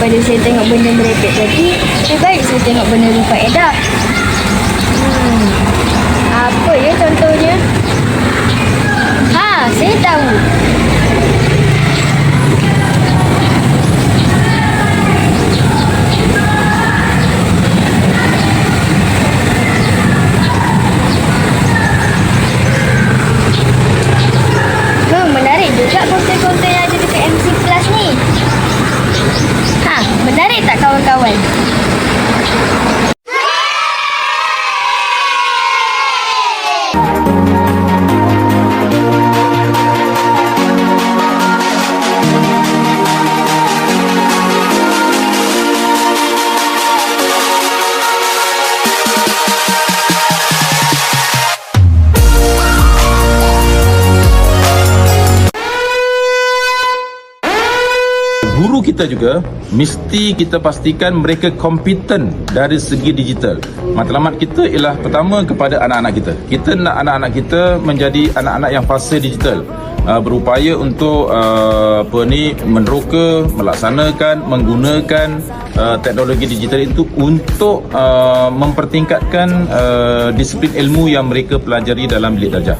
daripada saya tengok benda merepek tadi, lebih baik saya tengok benda berfaedah. Hmm. Apa ya contohnya? Ha, saya tahu. Guru kita juga mesti kita pastikan mereka kompeten dari segi digital. Matlamat kita ialah pertama kepada anak-anak kita. Kita nak anak-anak kita menjadi anak-anak yang fasih digital. Uh, berupaya untuk uh, apa ni meneroka, melaksanakan, menggunakan uh, teknologi digital itu untuk uh, mempertingkatkan uh, disiplin ilmu yang mereka pelajari dalam bilik darjah.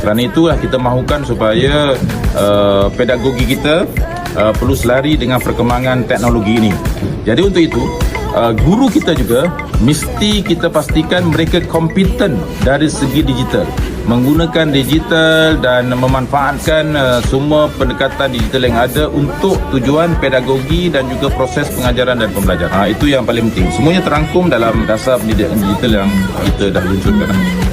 Kerana itulah kita mahukan supaya uh, pedagogi kita uh, perlu selari dengan perkembangan teknologi ini. Jadi untuk itu, uh, guru kita juga mesti kita pastikan mereka kompeten dari segi digital. Menggunakan digital dan memanfaatkan uh, semua pendekatan digital yang ada untuk tujuan pedagogi dan juga proses pengajaran dan pembelajaran. Ha, itu yang paling penting. Semuanya terangkum dalam dasar pendidikan digital yang kita dah luncurkan.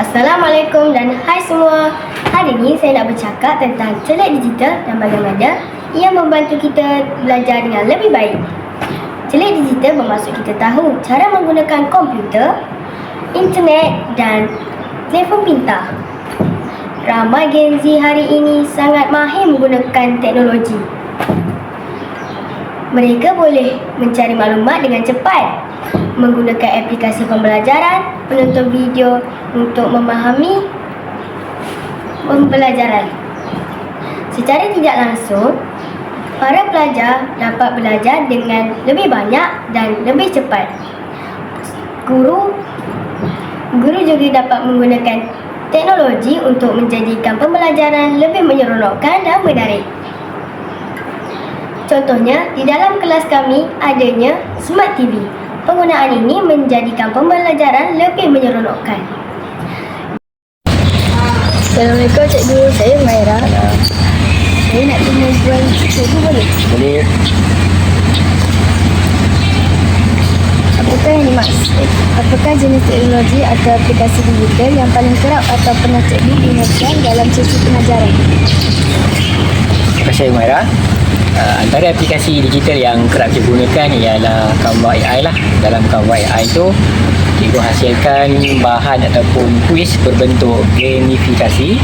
Assalamualaikum dan hai semua. Hari ini saya nak bercakap tentang celik digital dan bagaimana ia membantu kita belajar dengan lebih baik. Celik digital bermaksud kita tahu cara menggunakan komputer, internet dan telefon pintar. Ramai Gen Z hari ini sangat mahir menggunakan teknologi. Mereka boleh mencari maklumat dengan cepat, menggunakan aplikasi pembelajaran, menonton video untuk memahami pembelajaran. Secara tidak langsung, para pelajar dapat belajar dengan lebih banyak dan lebih cepat. Guru guru juga dapat menggunakan teknologi untuk menjadikan pembelajaran lebih menyeronokkan dan menarik. Contohnya, di dalam kelas kami adanya Smart TV. Penggunaan ini menjadikan pembelajaran lebih menyeronokkan. Assalamualaikum cikgu, saya Maira. Saya nak tanya jual cikgu boleh? Boleh Apakah yang dimaksud? Apakah jenis teknologi atau aplikasi digital yang paling kerap atau pernah cikgu gunakan dalam sesi pengajaran? Terima kasih Umaira uh, Antara aplikasi digital yang kerap digunakan ialah Canva AI lah. Dalam Canva AI tu Cikgu hasilkan bahan ataupun kuis berbentuk gamifikasi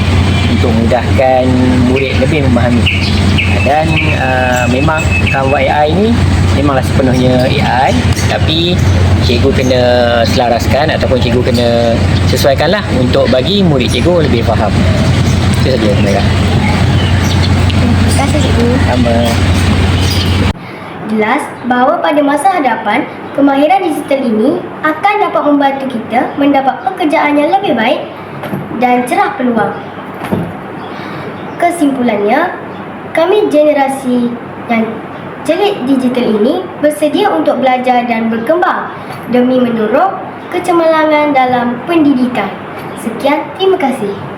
Untuk mudahkan murid lebih memahami. Dan uh, memang Canva AI ni memanglah sepenuhnya AI Tapi cikgu kena selaraskan ataupun cikgu kena sesuaikan lah Untuk bagi murid cikgu lebih faham. Itu saja kasih cikgu. Sama Jelas bahawa pada masa hadapan, kemahiran digital ini akan dapat membantu kita mendapat pekerjaan yang lebih baik dan cerah peluang. Kesimpulannya, kami generasi yang celik digital ini bersedia untuk belajar dan berkembang demi mendorong kecemerlangan dalam pendidikan. Sekian, terima kasih.